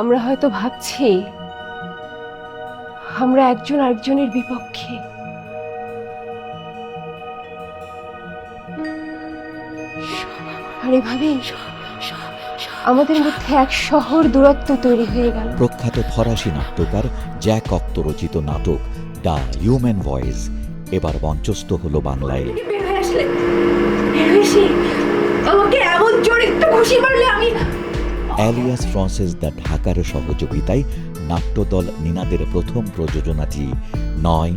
আমরা হয়তো ভাবছি আমরা একজন আরেকজনের বিপক্ষে। আর এভাবেই আমাদের মধ্যে এক শহর দূরত্ব তৈরি হয়ে গেল। প্রখ্যাত ফরাসি নাট্যকার জ্যাক অক্ত রচিত নাটক দ্য হিউম্যান ভয়েস এবার মঞ্চস্থ হলো বাংলায়। আমাকে এমন জোরে একটু ঘুষি মারলে আমি অ্যালিয়াস ফ্রান্সিস দ্য ঢাকার সহযোগিতায় নাট্যদল নিনাদের প্রথম প্রযোজনাটি নয়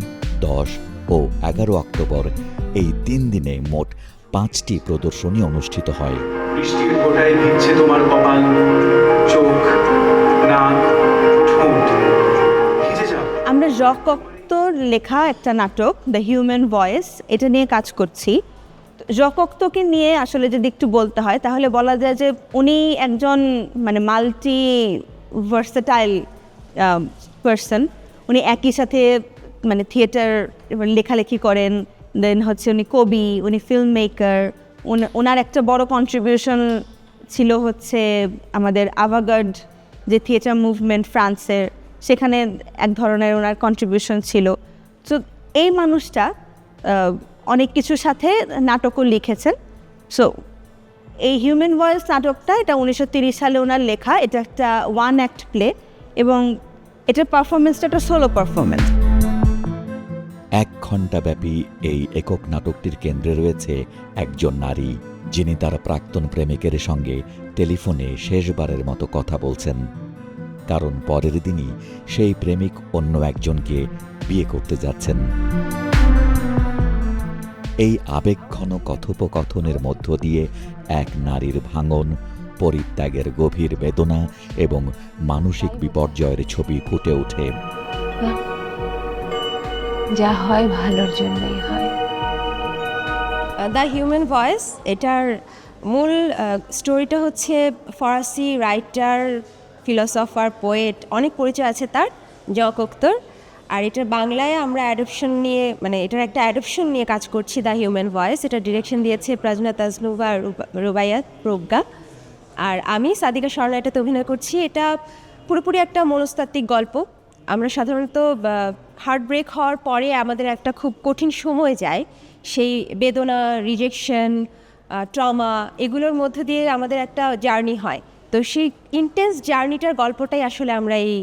দশ ও এগারো অক্টোবর এই তিন দিনে মোট পাঁচটি প্রদর্শনী অনুষ্ঠিত হয়। বৃষ্টির ফোঁটায় ভিজছে তোমার কপাল চোখ নাক ঠোঁট। আমরা জকক্তর লেখা একটা নাটক দ্য হিউম্যান ভয়েস এটা নিয়ে কাজ করছি। জকক্তকে নিয়ে আসলে যদি একটু বলতে হয়, তাহলে বলা যায় যে উনি একজন মানে মাল্টি ভার্সেটাইল পার্সন উনি একই সাথে মানে থিয়েটার লেখালেখি করেন, দেন হচ্ছে উনি কবি, উনি ফিল্ম মেকার ওনার একটা বড় কন্ট্রিবিউশন ছিল হচ্ছে আমাদের আভাগার্ড যে থিয়েটার মুভমেন্ট ফ্রান্সের সেখানে এক ধরনের ওনার কন্ট্রিবিউশন ছিল। তো এই মানুষটা অনেক কিছুর সাথে নাটকও লিখেছেন। সো এই হিউম্যান ভয়েস নাটকটা, এটা উনিশশো সালে ওনার লেখা, এটা একটা ওয়ান অ্যাক্ট প্লে এবং এটার পারফরমেন্সটা একটা সোলো পারফরমেন্স এক ঘণ্টাব্যাপী এই একক নাটকটির কেন্দ্রে রয়েছে একজন নারী, যিনি তার প্রাক্তন প্রেমিকের সঙ্গে টেলিফোনে শেষবারের মতো কথা বলছেন। কারণ পরের দিনই সেই প্রেমিক অন্য একজনকে বিয়ে করতে যাচ্ছেন। এই আবেগঘন কথোপকথনের মধ্য দিয়ে এক নারীর ভাঙন পরিত্যাগের গভীর বেদনা এবং মানসিক বিপর্যয়ের ছবি ফুটে ওঠে। যা হয় ভালোর জন্যই হয়। দ্য হিউম্যান ভয়েস এটার মূল স্টোরিটা হচ্ছে ফরাসি রাইটার ফিলোসফার পোয়েট অনেক পরিচয় আছে তার জক অক্তর আর এটার বাংলায় আমরা অ্যাডপশন নিয়ে মানে এটার একটা অ্যাডপশন নিয়ে কাজ করছি দ্য হিউম্যান ভয়েস এটা ডিরেকশন দিয়েছে প্রাজনা তাজনুভা আর রুবা- রুবাইয়াত প্রজ্ঞা। আর আমি সাদিকা স্বর্ণা এটাতে অভিনয় করছি। এটা পুরোপুরি একটা মনস্তাত্ত্বিক গল্প। আমরা সাধারণত হার্ট ব্রেক হওয়ার পরে আমাদের একটা খুব কঠিন সময় যায়। সেই বেদনা রিজেকশন ট্রমা এগুলোর মধ্যে দিয়ে আমাদের একটা জার্নি হয়। তো সেই ইন্টেন্স জার্নিটার গল্পটাই আসলে আমরা এই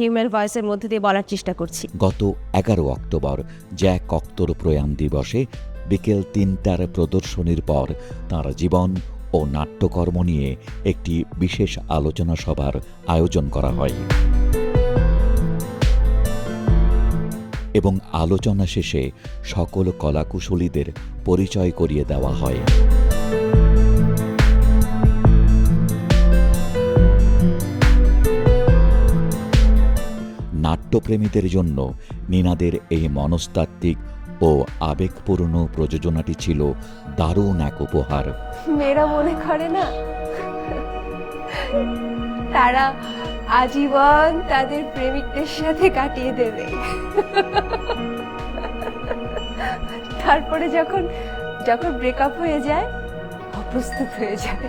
হিউম্যান ভয়েসের মধ্যে দিয়ে বলার চেষ্টা করছি। গত এগারো অক্টোবর, জ্যাক অক্তর প্রয়াণ দিবসে বিকেল তিনটার প্রদর্শনীর পর তার জীবন ও নাট্যকর্ম নিয়ে একটি বিশেষ আলোচনা সভার আয়োজন করা হয়। এবং আলোচনা শেষে সকল কলাকুশলীদের পরিচয় করিয়ে দেওয়া হয়। নাট্যপ্রেমীদের জন্য নিনাদের এই মনস্তাত্ত্বিক ও আবেগপূর্ণ প্রযোজনাটি ছিল দারুণ এক উপহার। মেয়েরা মনে করে না? তারা আজীবন তাদের প্রেমিকদের সাথে কাটিয়ে দেবে। তারপরে যখন যখন ব্রেকআপ হয়ে যায়, অপ্রস্তুত হয়ে যায়।